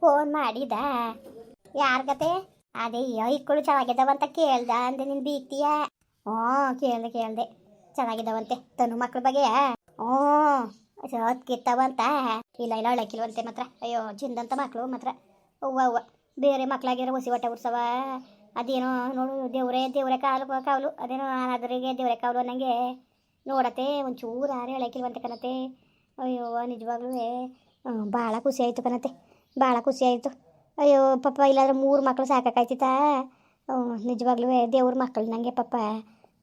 Phone ಮಾಡಿದ. ಯಾರ್ಗತೆ ಅದೇ ಇಕ್ಕಳು ಚೆನ್ನಾಗಿದ್ದಾವಂತ ಕೇಳ್ದ ಅಂದೆ, ನಿನ್ ಬೀಗ್ತೀಯ ಹ್ಞೂ, ಕೇಳ್ದೆ ಕೇಳ್ದೆ. ಚೆನ್ನಾಗಿದ್ದಾವಂತೆ ತನು ಮಕ್ಳ ಬಗ್ಗೆ ಹ್ಞೂ ಕಿತ್ತವಂತ. ಇಲ್ಲ ಇಲ್ಲ ಅಳಕಿಲ್ವಂತೆ ಮಾತ್ರ. ಅಯ್ಯೋ ಚಿಂದಂತ ಮಕ್ಕಳು ಮಾತ್ರ. ಅವ್ವ ಅವ್ವ. ಬೇರೆ ಮಕ್ಳಾಗಿರೋ ಹೊಸಿ ಹೊಟ್ಟೆ ಉರ್ಸವ. ಅದೇನೋ ನೋಡು, ದೇವ್ರೇ, ದೇವ್ರೆ ಕಾಲು ಕಾವಲು ಅದೇನೋ ಅದರಿಗೆ ದೇವ್ರೆ ಕಾವಲು ಅನ್ನಂಗೆ. ನೋಡತ್ತೆ, ಒಂಚೂರು ಆರೆ ಎಳಕಿಲ್ವಂತೆ ಕಣತೆ ಅಯ್ಯೋ, ನಿಜವಾಗ್ಲೂ ಭಾಳ ಖುಷಿ ಆಯಿತು ಕಣತೆ ಭಾಳ ಖುಷಿ ಆಯಿತು. ಅಯ್ಯೋ ಪಪ್ಪ ಇಲ್ಲಾಂದ್ರೆ ಮೂರು ಮಕ್ಕಳು ಸಾಕಾಯ್ತಿತ್ತ ನಿಜವಾಗ್ಲೂ ದೇವ್ರ ಮಕ್ಕಳು ನನಗೆ ಪಪ್ಪ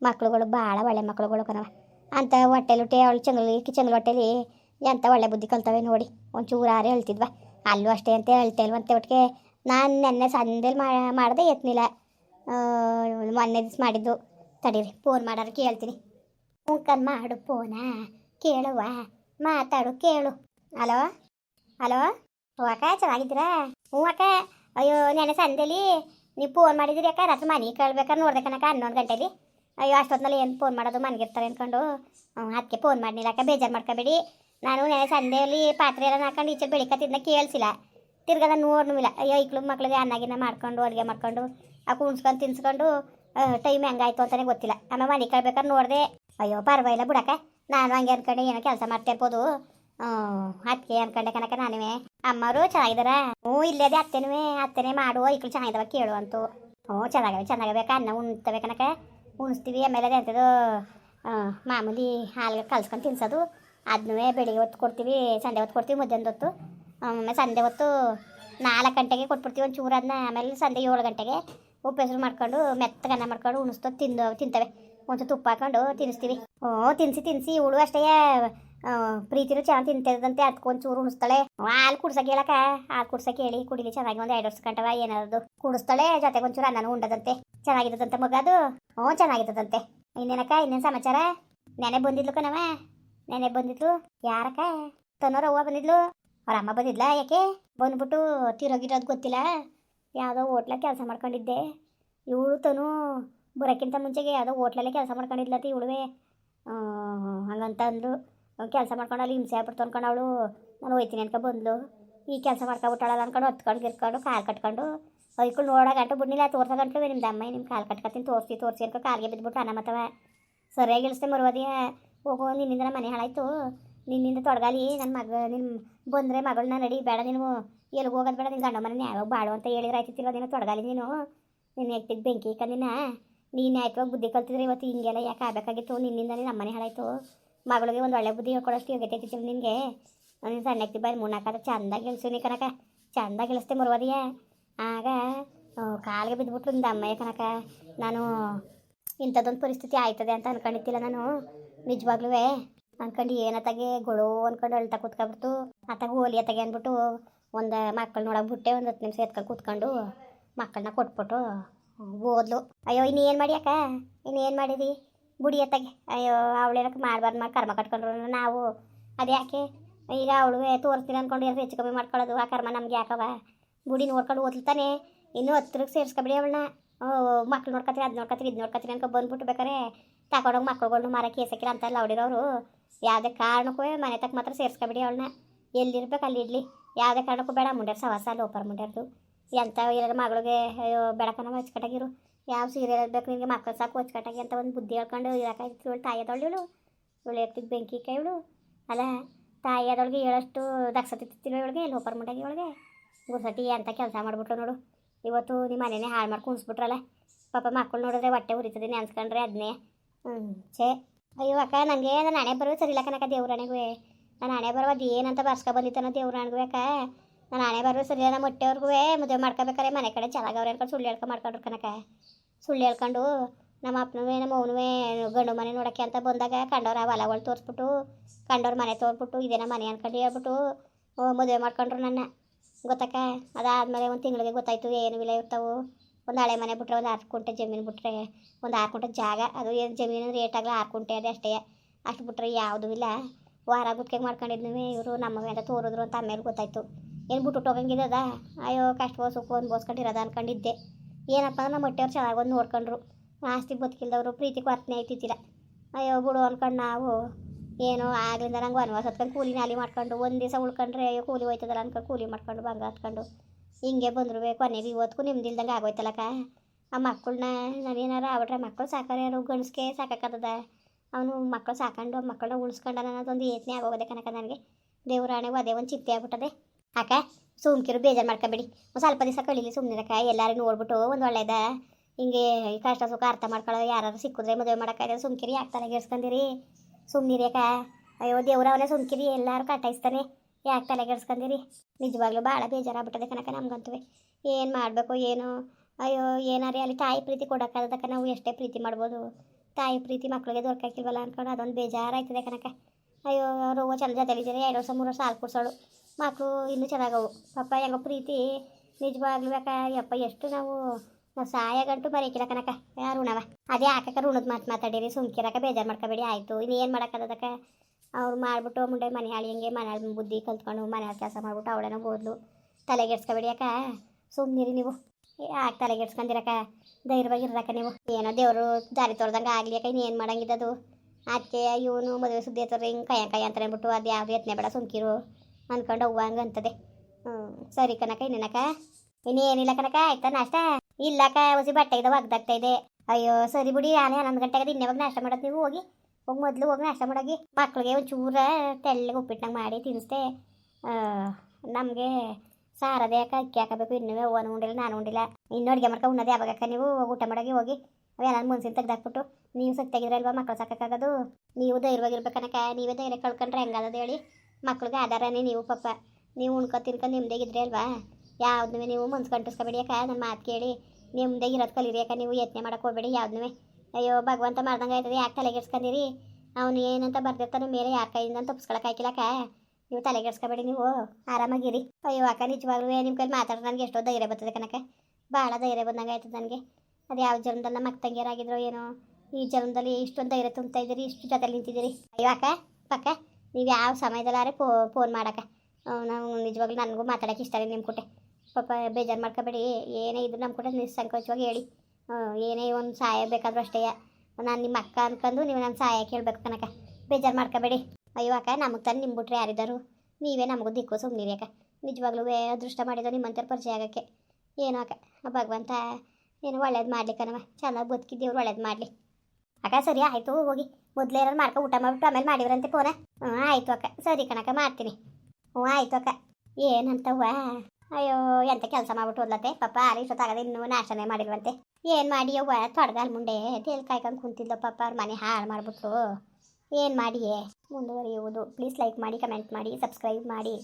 ಮಕ್ಳುಗಳು ಭಾಳ ಒಳ್ಳೆ ಮಕ್ಳುಗಳು ಕಣವ ಅಂತ ಹೊಟ್ಟೆಲುಟ್ಟೆ ಅವಳು ಚಂಗ್ಲಿ ಕಿಚನ್ ಹೊಟ್ಟೆಲಿ ಎಂಥ ಒಳ್ಳೆ ಬುದ್ಧಿ ಕಲ್ತವೆ ನೋಡಿ. ಒಂಚೂರು ಆರೆ ಹೇಳ್ತಿದ್ವ. ಅಲ್ಲೂ ಅಷ್ಟೇ ಅಂತ ಹೇಳ್ತಾ ಅಂತ ಒಟ್ಟಿಗೆ ನಾನು ನೆನ್ನೆ ಸಂದೇಲಿ ಮಾಡಿದೆ ಎತ್ನಿಲ್ಲ. ಮೊನ್ನೆ ದಿವ್ಸ ಮಾಡಿದ್ದು. ತಡೀರಿ ಫೋನ್ ಮಾಡಾರ ಕೇಳ್ತೀನಿ. ಹುಂಕನ್ ಮಾಡು ಫೋನ ಕೇಳುವ. ಮಾತಾಡು, ಕೇಳು. ಹಲೋ ಹಲೋ ಓ ಅಕ್ಕ ಚೆನ್ನಾಗಿದ್ದೀರಾ? ಹ್ಞೂ ಅಕ್ಕ ಅಯ್ಯೋ ನೆನೆ ಸಂದೇಲಿ ನೀವು ಫೋನ್ ಮಾಡಿದ್ರಿ ಅಕ್ಕ. ರಾತ್ರಿ ಮನೆ ಕೇಳ್ಬೇಕಾದ್ರೆ ನೋಡ್ದೆ ಹನ್ನೊಂದು ಗಂಟೆಲಿ. ಅಯ್ಯೋ ಅಷ್ಟೊತ್ತಿನಲ್ಲಿ ಏನು ಫೋನ್ ಮಾಡೋದು? ಮನೆಗಿರ್ತಾರೆ ಅಂದ್ಕೊಂಡು ಅದಕ್ಕೆ ಫೋನ್ ಮಾಡಿಲ್ಲ ಅಕ್ಕ. ಬೇಜಾರು ಮಾಡ್ಕೋಬೇಡಿ. ನಾನು ನೆನೆ ಸಂದೇಲಿ ಪಾತ್ರೆ ಎಲ್ಲ ಹಾಕೊಂಡು ಈಚೆ ಬೆಳಿಕತ್ತಿದ್ನ ಕೇಳಿಸಿಲ್ಲ. ತಿರ್ಗದ ನೋಡ್ನುವಿಲ್ಲ ಅಯ್ಯೋ ಇಕ್ಳು ಮಕ್ಳಿಗೆ ಅನ್ನಾಗಿನ ಮಾಡ್ಕೊಂಡು, ಅಡುಗೆ ಮಾಡ್ಕೊಂಡು, ಆ ಕುಣ್ಸ್ಕೊಂಡು ತಿನ್ಸ್ಕೊಂಡು ಟೈಮ್ ಹೆಂಗಾಯ್ತು ಅಂತಲೇ ಗೊತ್ತಿಲ್ಲ. ಆಮೇಲೆ ಮನೆ ಕೇಳ್ಬೇಕಾದ್ರೆ ನೋಡಿದೆ. ಅಯ್ಯೋ, ಪರವಾಗಿಲ್ಲ ಬಿಡಕ್ಕ. ನಾನು ಹಂಗೆ ಅಂದ್ಕೊಂಡು ಏನೋ ಕೆಲಸ ಮಾಡ್ತಾ ಇರ್ಬೋದು. ಅದಕ್ಕೆ ಅನ್ಕೊಂಡೆ ಕನಕ ನಾನುವೆ. ಅಮ್ಮರು ಚೆನ್ನಾಗಿದಾರ? ಹ್ಞೂ ಇಲ್ಲದೆ ಅತ್ತೆನೂ ಅತ್ತೆನೇ ಮಾಡು ಐಕ್ಳು ಚೆನ್ನಾಗಿದಾವ ಕೇಳು ಅಂತು. ಹ್ಞೂ, ಚೆನ್ನಾಗವೆ ಚೆನ್ನಾಗಬೇಕು ಅನ್ನ ಉಣ್ತವೆ ಕನಕ ಉಣಿಸ್ತೀವಿ, ಆಮೇಲೆ ಎಂಥದ್ದು ಮಾಮೂಲಿ ಹಾಲು ಕಲ್ಸ್ಕೊಂಡು ತಿನ್ಸೋದು. ಅದನ್ನೂ ಬೆಳಿಗ್ಗೆ ಹೊತ್ತು ಕೊಡ್ತೀವಿ, ಸಂಡೆ ಹೊತ್ತು ಕೊಡ್ತೀವಿ, ಮಧ್ಯಾಹ್ನದ ಹೊತ್ತು. ಆಮೇಲೆ ಸಂಜೆ ಹೊತ್ತು ನಾಲ್ಕು ಗಂಟೆಗೆ ಕೊಟ್ಬಿಡ್ತೀವಿ ಒಂದು ಚೂರು ಅದನ್ನ ಆಮೇಲೆ ಸಂಜೆ ಏಳು ಗಂಟೆಗೆ ಉಪ್ಪೆಸುರು ಮಾಡ್ಕೊಂಡು ಮೆತ್ತಗೆ ಅನ್ನ ಮಾಡ್ಕೊಂಡು ಉಣಿಸ್ತೋ ತಿಂದು, ತಿಂತವೆ. ಒಂದು ತುಪ್ಪ ಹಾಕೊಂಡು ತಿನ್ನಿಸ್ತೀವಿ ಹ್ಞೂ, ತಿನ್ಸಿ ತಿನ್ಸಿ, ಇವಳು ಅಷ್ಟೇ ಪ್ರೀತಿನೂ ಚೆನ್ನಾಗಿ ತಿಂತಿದಂತೆ ಅದಕ್ಕೊಂದು ಚೂರು ಉಣಿಸ್ತಾಳೆ. ಹಾಲು ಕುಡ್ಸಕ್ಕೆ ಹೇಳಕ ಹಾಲು ಕುಡ್ಸಕ್ಕೆ ಹೇಳಿ, ಕುಡಿಲಿ. ಚೆನ್ನಾಗಿ ಒಂದು ಎರಡು ವರ್ಷ ಗಂಟವ ಏನಾದ್ರು ಕುಡಿಸ್ತಾಳೆ, ಜೊತೆಗೆ ಒಂಚೂರು ಅನ್ನನೂ ಉಂಡದಂತೆ ಚೆನ್ನಾಗಿರ್ತದಂತೆ ಮಗ ಅದು ಹ್ಞೂ ಚೆನ್ನಾಗಿರ್ತದಂತೆ ಇನ್ನೇನಕ್ಕ, ಇನ್ನೇನು ಸಮಾಚಾರ? ನೆನೆ ಬಂದಿದ್ಲು ಕಣವ ನೆನೆ ಬಂದಿದ್ಲು? ಯಾರಕ್ಕ? ತನ್ನೋರ ಅವ್ವ ಬಂದಿದ್ಲು? ಅವ್ರ ಅಮ್ಮ ಬಂದಿದ್ಲ ಯಾಕೆ? ಬಂದ್ಬಿಟ್ಟು ತಿರೋಗಿರೋದು ಗೊತ್ತಿಲ್ಲ? ಯಾವುದೋ ಹೋಟ್ಲಾಗ ಕೆಲಸ ಮಾಡ್ಕೊಂಡಿದ್ದೆ. ಇವಳು ತನು ಬರೋಕ್ಕಿಂತ ಮುಂಚೆಗೆ ಯಾವುದೋ ಹೋಟ್ಲಲ್ಲೇ ಕೆಲಸ ಮಾಡ್ಕೊಂಡಿದ್ಲತಿ ಇವಳುವೆ. ಹಂಗಂತ ಅಂದ್ರು ಕೆಲಸ ಮಾಡ್ಕೊಂಡು ಅಲ್ಲಿ ಹಿಂಸೆ ಆಗ್ಬಿಟ್ಟು ಅಂದ್ಕೊಂಡು ಅವಳು ನಾನು ಹೋಯ್ತೀನಿ ಅನ್ಕೊ ಬಂದ್ಲು. ಈ ಕೆಲಸ ಮಾಡ್ಕೊಬಿಟ್ಟಾಳಲ್ಲ ಅನ್ಕೊಂಡು ಹೊತ್ಕೊಂಡು ಗಿರ್ಕೊಂಡು ಕಾಲು ಕಟ್ಕೊಂಡು ಐಕಳು ನೋಡೋ ಗಂಟು ಬಿಡ್ನಿಲ್ಲ, ತೋರ್ಸ ಗಂಟು ನಿಮ್ದು ಅಮ್ಮ ನಿಮ್ಮ ಕಾಲು ಕಟ್ಕೊತೀನಿ, ತೋರಿಸಿ ತೋರಿಸಿ ಅನ್ಕೊ ಕಾಲಿಗೆ ಬಿದ್ದುಬಿಟ್ಟು ಅನ್ನ ಮತ್ತವ ಸರಿಯಾಗಿ ಇಳಿಸ್ತೆ ಮರುವದಿಯ ಹೋಗೋ, ನಿನ್ನಿಂದ ನಮ್ಮ ಮನೆ ಹಾಳಾಯ್ತು. ನಿನ್ನಿಂದ ತೊಡಗಾಲಿ ನನ್ನ ಮಗ ನಿಮ್ಮ ಬಂದರೆ ಮಗಳನ್ನ ನಡಿ, ಬೇಡ ನೀನು. ಎಲ್ಲಿಗೆ ಹೋಗೋದು ಬೇಡ ನಿನ್ನ ಗಂಡ ಮನೆ ಯಾವಾಗ ಬಾಳು ಅಂತ ಹೇಳಿದ್ರೆ ಆಯ್ತಿತ್ತಿಲ್ಲ ನೀನು, ತೊಡಗಾಲಿ ನೀನು. ನಿನ್ನ ಎತ್ತಿಗೆ ಬೆಂಕಿ ಕಂದಿನ ನೀನು ಆಯ್ತು ಬುದ್ಧಿ ಕಲ್ತಿದ್ರೆ ಇವತ್ತು ಹಿಂಗೆಲ್ಲ ಯಾಕೆ ಆಗಬೇಕಾಗಿತ್ತು? ನಿನ್ನಿಂದ ನಮ್ಮ ಮನೆ ಹಾಳಾಯ್ತು. ಮಗಳಿಗೆ ಒಂದು ಒಳ್ಳೆ ಬುದ್ಧಿ ಹೇಳ್ಕೊಡೋಷ್ಟು ಯೋಗ್ಯತೆ ಐತಿತ್ತಿಲ್ಲ ನಿನಗೆ. ನೀನು ಸಣ್ಣಕ್ಕೆ ಬಾಯಿ ಚಂದ ಚಂದಾಗಿ ನೀ ಕನಕ ಚಂದಾಗಿ ಗೆಲ್ಸ್ತೆ ಮುರುವದಿಯ. ಆಗ ಕಾಲಿಗೆ ಬಿದ್ದುಬಿಟ್ರು ನಿಂದ ಅಮ್ಮಯ್ಯ ಕನಕ ನಾನು ಇಂಥದ್ದೊಂದು ಪರಿಸ್ಥಿತಿ ಆಯ್ತದೆ ಅಂತ ಅನ್ಕೊಂಡಿದ್ದಿಲ್ಲ ನಾನು. ನಿಜವಾಗ್ಲೂ ಅನ್ಕೊಂಡು ಏನತ್ತಾಗೆ ಗೊಳು ಅನ್ಕೊಂಡು ಅಳ್ತಾ ಕೂತ್ಕೊಬಿಡ್ತು ಅತ್ತಾಗ ಹೋಲಿ ಅತ್ತಾಗೆ ಅಂದ್ಬಿಟ್ಟು ಒಂದು ಮಕ್ಕಳು ನೋಡಕ್ಕೆ ಬಿಟ್ಟೆ, ಒಂದು ಹತ್ತು ನಿಮಿಷ ಎತ್ಕೊಂಡು ಕೂತ್ಕೊಂಡು ಮಕ್ಕಳನ್ನ ಕೊಟ್ಬಿಟ್ಟು ಓದ್ಲು ಅಯ್ಯೋ, ಇನ್ನೇನು ಮಾಡ್ಯಾಕ ಇನ್ನೇನು ಮಾಡಿದಿ? ಬುಡಿ ಅತ್ತಾಗೆ ಅಯ್ಯೋ ಅವಳೇನಕ್ಕೆ ಮಾಡಬಾರ್ದು ಮಾಡಿ ಕರ್ಮ ಕಟ್ಕೊಂಡ್ರು ನಾವು. ಅದು ಯಾಕೆ? ಈಗ ಅವಳು ತೋರಿಸ್ತೀನಿ ಅಂದ್ಕೊಂಡು ಹೆಚ್ಚು ಕಮ್ಮಿ ಮಾಡ್ಕೊಳ್ಳೋದು? ಆ ಕರ್ಮ ನಮ್ಗೆ ಯಾಕವ ಬುಡಿ ನೋಡ್ಕೊಂಡು ಓದ್ತಾನೆ. ಇನ್ನೂ ಹತ್ರಕ್ಕೆ ಸೇರಿಸ್ಕೊಬಿಡಿ ಅವಳನ್ನ. ಮಕ್ಳು ನೋಡ್ಕೊತೀರಿ ಅದು ನೋಡ್ಕೊತೀರಿ ಇದು ನೋಡ್ಕೊತೀರಿ ಅನ್ಕೊ ಬಂದ್ಬಿಟ್ಟು ಬೇಕಾರೆ ತಗೊಂಡೋಗಿ ಮಕ್ಳುಗಳ್ನು ಮಾರಕ್ಕೆ ಏಸಕ್ಕಿಲ್ಲ ಅಂತಲ್ಲ ಅವಡಿರೋರು ಯಾವುದೇ ಕಾರಣಕ್ಕೂ ಮನೆ ತಕ್ಕ ಮಾತ್ರ ಸೇರಿಸ್ಕೊಬಿಡಿ ಅವಳನ್ನ. ಎಲ್ಲಿರ್ಬೇಕು ಅಲ್ಲಿ ಇಡ್ಲಿ. ಯಾವುದೇ ಕಾರಣಕ್ಕೂ ಬೇಡ. ಮುಂಡ್ಯಾರ ಸವಾಸ, ಲೋಪರ್ ಮುಂಡ್ಯಾರ್ದು ಎಂಥ ಇರೋ ಮಗಳಿಗೆ, ಅಯ್ಯೋ ಬೆಳಕನ ಹಚ್ಕಟ್ಟಾಗಿರು ಯಾವ ಸೀರೆ ಬೇಕು ನಿನಗೆ ಮಕ್ಕಳು ಸಾಕು ಹಚ್ಕಟ್ಟಾಗಿ ಅಂತ ಒಂದು ಬುದ್ಧಿ ಹೇಳ್ಕೊಂಡು ಇರೋಕ್ಕಾಗಿತ್ತು ಇವಳು ತಾಯಿ ಅದವಳು ಇವಳು. ಇವಳು ಎತ್ತಿಗೆ ಬೆಂಕಿ ಕೈ ಇವಳು. ಅಲ್ಲ, ತಾಯಿ ಅದೊಳಗೆ ಹೇಳಷ್ಟು ದಕ್ಷತೆ ಇವಳಿಗೆ ಇವಳಿಗೆ ಲೋಪರ್ ಮುಂಡಾಗಿ ಇವಳಿಗೆ. ಗುರ್ಸಟಿ ಅಂತ ಕೆಲಸ ಮಾಡ್ಬಿಟ್ರು ನೋಡು. ಇವತ್ತು ನಿಮ್ಮ ಮನೆನೇ ಹಾಳು ಮಾಡಿ ಕುಣಿಸ್ಬಿಟ್ರಲ್ಲ ಪಾಪ ಮಕ್ಕಳು ನೋಡಿದ್ರೆ ಹೊಟ್ಟೆ ಉರಿತದೆ ನೆನ್ಸ್ಕೊಂಡ್ರೆ ಅದನ್ನೇ ಹ್ಞೂ ಛೇ. ಅಯ್ಯೋ ಅಕ್ಕ ನನಗೆ ನಾನು ಹಣೆ ಬರೋ ಸರಿ ಇಲ್ಲ ಕನಕ ದೇವ್ರಣೆಗೂ ನಾನು ಹಣೆ ಬರೋದು ಏನಂತ ಬರ್ಸ್ಕೊ ಬಂದಿತ್ತಾನ ದೇವ್ರಣೆಗೂ ಅಕ್ಕ. ನಾನು ಹಣೆ ಬರೋದು ಸರಿ ನಮ್ಮ ಹೊಟ್ಟೆವ್ರಿಗೂ. ಮದುವೆ ಮಾಡ್ಕೋಬೇಕಾರೆ ಮನೆ ಕಡೆ ಚೆನ್ನಾಗವ್ರೆ ಅನ್ಕೊಂಡು ಸುಳ್ಳು ಹೇಳ್ಕೊ ಮಾಡ್ಕೊಂಡ್ರು ಕನಕ ಸುಳ್ಳು ಹೇಳ್ಕೊಂಡು ನಮ್ಮ ಅಪ್ಪನೂ ನಮ್ಮ ಗಂಡು ಮನೆ ನೋಡೋಕ್ಕೆ ಅಂತ ಬಂದಾಗ ಕಂಡವ್ರ ಹೊಲಗಳು ತೋರಿಸ್ಬಿಟ್ಟು, ಕಂಡವ್ರ ಮನೆ ತೋರ್ಬಿಟ್ಟು ಇದೇನ ಮನೆ ಅನ್ಕೊಂಡು ಹೇಳ್ಬಿಟ್ಟು ಮದುವೆ ಮಾಡ್ಕೊಂಡ್ರು ನನ್ನ. ಗೊತ್ತಕ್ಕ? ಅದಾದಮೇಲೆ ಒಂದು ತಿಂಗಳಿಗೆ ಗೊತ್ತಾಯ್ತು, ಏನು ಇಲ್ಲ ಇರ್ತಾವೆ? ಒಂದು ಹಳೆ ಮನೆ ಬಿಟ್ಟರೆ ಒಂದು ಆರು ಕುಂಟೆ ಜಮೀನು ಬಿಟ್ರೆ, ಒಂದು ಆರು ಕುಂಟೆ ಜಾಗ. ಅದು ಏನು ಜಮೀನು ರೇಟ್ ಆಗಲ್ಲ ಆರು ಕುಂಟೆ ಅದೇ ಅಷ್ಟೇ. ಅಷ್ಟು ಬಿಟ್ಟರೆ ಯಾವುದೂ ಇಲ್ಲ. ವಾರ ಗುತ್ತಿಗೆ ಮಾಡ್ಕೊಂಡಿದ್ನೂ ಇವರು ನಮಗೆ ಅಂತ ತೋರಿದ್ರು ಅಂತ ಆಮೇಲೆ ಗೊತ್ತಾಯ್ತು. ಏನು ಬಿಟ್ಟು ಹೋಗಂಗಿದ್ದದ ಅಯ್ಯೋ ಕಷ್ಟ ಸುಖ ಒಂದು ಬೋಸ್ಕೊಂಡಿರೋದ ಅನ್ಕೊಂಡಿದ್ದೆ. ಏನಪ್ಪ ಅಂದ್ರೆ ನಮ್ಮ ಹೊಟ್ಟೆಯವ್ರು ಚೆನ್ನಾಗಿ ಒಂದು ನೋಡ್ಕೊಂಡ್ರು. ಆಸ್ತಿ ಬದುಕಿಲ್ದವರು ಪ್ರೀತಿ ಕೊರತೆ ಆಯ್ತಿದ್ದಿಲ್ಲ ಅಯ್ಯೋ ಬಿಡು ಅನ್ಕೊಂಡು ನಾವು ಏನೋ ಆಗ್ಲಿಂದ ನಂಗೆ ವನವಾಸ ಹತ್ಕೊಂಡು ಕೂಲಿ ನಾಲಿ ಮಾಡ್ಕೊಂಡು, ಒಂದು ದಿವಸ ಉಳ್ಕೊಂಡ್ರೆ ಅಯ್ಯೋ ಕೂಲಿ ಹೋಯ್ತದಲ್ಲ ಅನ್ಕೊಂಡು ಕೂಲಿ ಮಾಡ್ಕೊಂಡು ಬಂಗ ಹತ್ಕೊಂಡು. ಹಿಂಗೆ ಬಂದ್ರು ಕೊನೆಗೆ ಇವತ್ತಿಗೂ ನಿಮ್ದಿಲ್ದಂಗೆ ಆಗೋಯ್ತಲ್ಲಕ್ಕ ಆ ಮಕ್ಕಳನ್ನ ನಾನೇನಾರ ಆಗ್ಬಿಟ್ರೆ ಮಕ್ಕಳು ಸಾಕಾರ ಯಾರು? ಗಂಡಸ್ಗೆ ಸಾಕಾಕತ್ತದ. ಅವನು ಮಕ್ಕಳು ಸಾಕೊಂಡು ಮಕ್ಕಳನ್ನ ಉಳಿಸ್ಕೊಂಡ ಅನ್ನೋದೊಂದು ಏತನೇ ಆಗೋಗದೆ ಕನಕ ನನಗೆ. ದೇವರಾಣೆಗೂ ಅದೇ ಒಂದು ಚಿಂತೆ ಆಗ್ಬಿಟ್ಟದೆ. ಅಕ್ಕ ಸುಮ್ಕಿರು ಬೇಜಾರು ಮಾಡ್ಕೊಬೇಡಿ. ಒಂದು ಸ್ವಲ್ಪ ದಿವಸ ಕಳೀಲಿ ಸುಮ್ಮನಿರಕ ಎಲ್ಲರೂ ನೋಡ್ಬಿಟ್ಟು ಒಂದು ಒಳ್ಳೇದ. ಹಿಂಗೆ ಕಷ್ಟ ಸುಖ ಅರ್ಥ ಮಾಡ್ಕೊಳ್ಳೋ ಯಾರು ಸಿಕ್ಕಿದ್ರೆ ಮದುವೆ ಮಾಡೋಕ್ಕಾಗ ಸುಮ್ಕಿರಿ, ಯಾಕೆ ತಲೆಗೆಡ್ಸ್ಕೊಂಡಿರಿ ಸುಮ್ಮನಿರಿಯಕ ಅಯ್ಯೋ ದೇವ್ರವನೇ ಸುಮ್ಕಿರಿ, ಎಲ್ಲರೂ ಕಟ್ಟಾಯಿಸ್ತಾನೆ ಯಾಕೆ ತಲೆಗೆಡ್ಸ್ಕೊಂಡಿರಿ ನಿಜವಾಗ್ಲೂ ಭಾಳ ಬೇಜಾರಾಗ್ಬಿಟ್ಟದೆ ಕನಕ ನಮ್ಗಂತೂ. ಏನು ಮಾಡಬೇಕು, ಏನು? ಅಯ್ಯೋ, ಏನಾರೇ ಅಲ್ಲಿ ತಾಯಿ ಪ್ರೀತಿ ಕೊಡೋಕ್ಕಾಗದಕ್ಕ ನಾವು ಎಷ್ಟೇ ಪ್ರೀತಿ ಮಾಡ್ಬೋದು. ತಾಯಿ ಪ್ರೀತಿ ಮಕ್ಕಳಿಗೆ ದೊರಕಾಕಿಲ್ವಲ್ಲ ಅನ್ಕೊಂಡು ಅದೊಂದು ಬೇಜಾರಾಯ್ತದೆ ಕನಕ ಅಯ್ಯೋ, ಅವರು ಚಂದ ಜೊತೆಲಿದ್ದಾರೆ, ಎರಡು ವರ್ಷ ಮೂರು ವರ್ಷ ಹಾಲು ಕುಡ್ಸೋಳು. ಮಕ್ಕಳು ಇನ್ನೂ ಚೆನ್ನಾಗವು. ಪಪ್ಪ ಹೆಂಗೋ ಪ್ರೀತಿ? ನಿಜವಾಗ್ಲೂ ಅಕ್ಕ ಯಪ್ಪ, ಎಷ್ಟು ನಾವು ನಾವು ಸಾಯಾಗಂಟು ಬರೀಕಿಲ್ಲ ಕನಕ ಉಣವ ಅದೇ ಹಾಕಕ್ಕ ಋಣದ ಮಾತು ಮಾತಾಡಿರಿ. ಸುಮ್ಕಿರಕ ಬೇಜಾರು ಮಾಡ್ಕೋಬೇಡಿ. ಆಯಿತು. ಇನ್ನು ಏನು ಮಾಡೋಕ್ಕದಕ್ಕ ಅವ್ರು ಮಾಡಿಬಿಟ್ಟು ಮುಂಡೆ ಮನೆ ಹಾಳಿ ಹಿಂಗೆ ಮನೆ ಬುದ್ಧಿ ಕಲ್ತ್ಕೊಂಡು ಮನೆ ಕೆಲಸ ಮಾಡಿಬಿಟ್ಟು ಅವಳೇನೋ ಓದ್ಲು. ತಲೆಗೆಡ್ಸ್ಕೊಬೇಡಿ ಅಕ್ಕ. ಸುಮ್ಮನಿರಿ ನೀವು. ಯಾಕೆ ತಲೆಗೆಡ್ಸ್ಕೊಂಡಿರಕ ಧೈರ್ಯವಾಗಿರ್ರಕ ನೀವು. ಏನೋ ದೇವರು ದಾರಿ ತೋರ್ದಂಗೆ ಆಗಲಿ ಯಾಕೆ ಇನ್ನೇನು ಮಾಡೋಂಗಿದ್ದದು? ಅದಕ್ಕೆ ಇವನು ಮದುವೆ ಸುದ್ದಿ ಎತ್ತವ್ರೆ ಹಿಂಗೆ ಕೈಯ ಕೈ ಅಂತ ಅಂದ್ಬಿಟ್ಟು ಅದು ಯಾವುದು ಯತ್ನೆ ಬೇಡ ಸುಮ್ಕಿರು. ಅಂದ್ಕೊಂಡು ಅವ್ವ ಹಂಗೆ ಅಂತದೆ ಹ್ಞೂ ಸರಿ ಕನಕ ಇನ್ನೇನಕ ಇನ್ನೇನಿಲ್ಲ ಕನಕ ಆಯ್ತಾ ನಾಷ್ಟ? ಇಲ್ಲಕ ಹೊಸಿ ಬಟ್ಟೆ ಇದೆ ಒಗ್ದಾಗ್ತಾ ಇದೆ. ಅಯ್ಯೋ, ಸರಿ ಬಿಡಿ, ಆನೆ ಹನ್ನೊಂದು ಗಂಟೆಗೆ ಇನ್ನೇವಾಗ ನಾಷ್ಟ ಮಾಡೋದು ನೀವು ಹೋಗಿ. ಹೋಗಿ ಮೊದಲು ಹೋಗಿ ನಾಷ್ಟ ಮಾಡೋಗಿ. ಮಕ್ಳಿಗೆ ಒಂದು ಚೂರ ತೆಳ್ಳಗೆ ಉಪ್ಪಿಟ್ಟಂಗೆ ಮಾಡಿ ತಿನ್ನಿಸ್ದೆ ನಮಗೆ ಸಾರದೆ ಯಾಕೆ ಅಕ್ಕಿ ಹಾಕಬೇಕು ಇನ್ನೂ ಓನ್ ಉಂಡಿಲ್ಲ, ನಾನು ಉಂಡಿಲ್ಲ. ಇನ್ನೂ ಅಡುಗೆ ಮಾಡ್ಕೊಂಡು ಉಣ್ಣೋದು ಯಾವಾಗಕ್ಕ ನೀವು ಊಟ ಮಾಡೋಗಿ ಹೋಗಿ. ಅವೆಲ್ಲ ಮುನ್ಸಿನ ತೆಗ್ದಾಕ್ಬಿಟ್ಟು ನೀವು ಸತ್ತಾಗಿದ್ರಲ್ವ ಮಕ್ಕಳು ಸಾಕಾಗೋದು ನೀವು ಧೈರ್ಯವಾಗಿರ್ಬೇಕನಕ ನೀವೇ ಧೈರ್ಯ ಕಳ್ಕೊಂಡ್ರೆ ಹೆಂಗದ ಹೇಳಿ. ಮಕ್ಳಿಗೆ ಆಧಾರನೇ ನೀವು ಪಾಪ. ನೀವು ಉಣ್ಕೊ ತಿನ್ಕೊಂಡು ನಿಮ್ದಾಗಿದ್ರೆ ಅಲ್ವಾ? ಯಾವ್ದೂ ನೀವು ಮನ್ಸು ಕಂಟಿಸ್ಕೊಬೇಡಿ ಅಕ್ಕ ನನ್ನ ಮಾತು ಕೇಳಿ. ನಿಮ್ದೇ ಇರೋದು ಕಲೀರಿ ಯಾಕ ನೀವು ಯತ್ನೆ ಮಾಡಕ್ಕೆ ಹೋಗ್ಬೇಡಿ ಯಾವ್ದೂ ಅಯ್ಯೋ, ಭಗವಂತ ಮಾಡ್ದಂಗೆ ಆಯ್ತದೆ, ಯಾಕೆ ತಲೆಗೆಡ್ಸ್ಕೊಂಡಿರಿ ಅವ್ನು ಏನಂತ ಬರ್ದಿರ್ತಾನೆ ಮೇಲೆ ಯಾರ ಕೈಯಿಂದ ಅಕ್ಕ. ನೀವು ತಲೆಗೆಡ್ಸ್ಕೊಬೇಡಿ ನೀವು, ಆರಾಮಾಗಿರಿ. ಅಯ್ಯೋ, ಅಕ್ಕ, ನಿಜವಾಗ್ಲೂ ನಿಮ್ಮ ಕೈಲಿ ಮಾತಾಡೋ ನನಗೆ ಎಷ್ಟೋ ಧೈರ್ಯ ಬರ್ತದೆ ಕನಕ ಭಾಳ ಧೈರ್ಯ ಬಂದಂಗೆ ಆಯ್ತದೆ ನನಗೆ. ಅದು ಯಾವ ಜನ್ಮದಲ್ಲಿ ನಮ್ಮ ಅಕ್ಕ ತಂಗಿಯರಾಗಿದ್ರು ಏನೋ, ಈ ಜನ್ಮದಲ್ಲಿ ಇಷ್ಟೊಂದು ಧೈರ್ಯ ತುಂಬ್ತಾ ಇದ್ದೀರಿ, ಇಷ್ಟು ಜೊತೆ ನಿಂತಿದ್ದೀರಿ. ಅಯ್ಯೋ, ಅಕ್ಕ, ಪಕ್ಕ. ನೀವು ಯಾವ ಸಮಯದಲ್ಲಾರೆ ಫೋನ್ ಮಾಡೋಕೆ ನಾವು ನಿಜವಾಗ್ಲೂ ನನಗೂ ಮಾತಾಡೋಕೆ ಇಷ್ಟ ನಿಮ್ಮ ಕೂಟೆ. ಪಾಪ ಬೇಜಾರು ಮಾಡ್ಕೋಬೇಡಿ, ಏನೇ ಇದ್ರು ನಮ್ಮ ಕೂಡ ನಿಸ್ಸಂಕೋಚವಾಗಿ ಹೇಳಿ. ಏನೇ ಒಂದು ಸಹಾಯ ಬೇಕಾದ್ರೂ ಅಷ್ಟೇ. ನಾನು ನಿಮ್ಮ ಅಕ್ಕ ಅನ್ಕೊಂಡು ನೀವು ನನ್ನ ಸಹಾಯ ಕೇಳಬೇಕು ಕನಕ ಬೇಜಾರು ಮಾಡ್ಕೋಬೇಡಿ. ಅಯ್ಯೋ ಅಕ್ಕ, ನಮಗೆ ತಾನೆ ನಿಮ್ಮ ಬಿಟ್ರೆ ಯಾರಿದ್ದಾರು ನೀವೇ ನಮಗೂ ದಿಕ್ಕು ಸುಮ್ಮನಿರಿ ಅಕ್ಕ. ನಿಜವಾಗ್ಲೂ ಅದೃಷ್ಟ ಮಾಡಿದ್ರು ನಿಮ್ಮಂತರ ಪರಿಚಯ ಆಗೋಕ್ಕೆ. ಏನೋ ಅಕ್ಕ ಭಗವಂತ ಏನು ಒಳ್ಳೇದು ಮಾಡಲಿ ಕಣವ ಚೆನ್ನಾಗಿ ಬದುಕಿದ್ದೇವ್ರು ಒಳ್ಳೇದು ಮಾಡಲಿ. ಅಕ್ಕ ಸರಿ, ಆಯಿತು, ಹೋಗಿ. ಮೊದಲೇ ಏನಾರು ಮಾಡ್ಕೊ, ಊಟ ಮಾಡಿಬಿಟ್ಟು ಆಮೇಲೆ ಮಾಡಿವ್ರಂತೆ ಫೋನ ಹ್ಞೂ ಆಯಿತು ಅಕ್ಕ. ಸರಿ ಕಣಕ್ಕ, ಮಾಡ್ತೀನಿ. ಹ್ಞೂ ಆಯ್ತು ಅಕ್ಕ. ಏನಂತವ್ವ? ಅಯ್ಯೋ, ಎಂತ ಕೆಲಸ ಮಾಡ್ಬಿಟ್ಟು ಹೋದ್ಲತ್ತೆ ಪಾಪ ಆರಿ ಇಷ್ಟೊತ್ತಾಗದೆ ಇನ್ನೂ ನಾಶನೇ ಮಾಡಿಲ್ವಂತೆ. ಏನು ಮಾಡಿ ಅವ್ವ? ತೊಡಗಾಲ್ ಮುಂಡೆ ತೇಲ್ ಕಾಯ್ಕೊಂಡು ಕುಂತಿದ್ಲು ಪಾಪ, ಅವ್ರ ಮನೆ ಹಾಳು ಮಾಡಿಬಿಟ್ರು. ಏನು ಮಾಡಿಯೇ? ಮುಂದುವರಿಯುವುದು. ಪ್ಲೀಸ್ ಲೈಕ್ ಮಾಡಿ, ಕಮೆಂಟ್ ಮಾಡಿ, ಸಬ್ಸ್ಕ್ರೈಬ್ ಮಾಡಿ.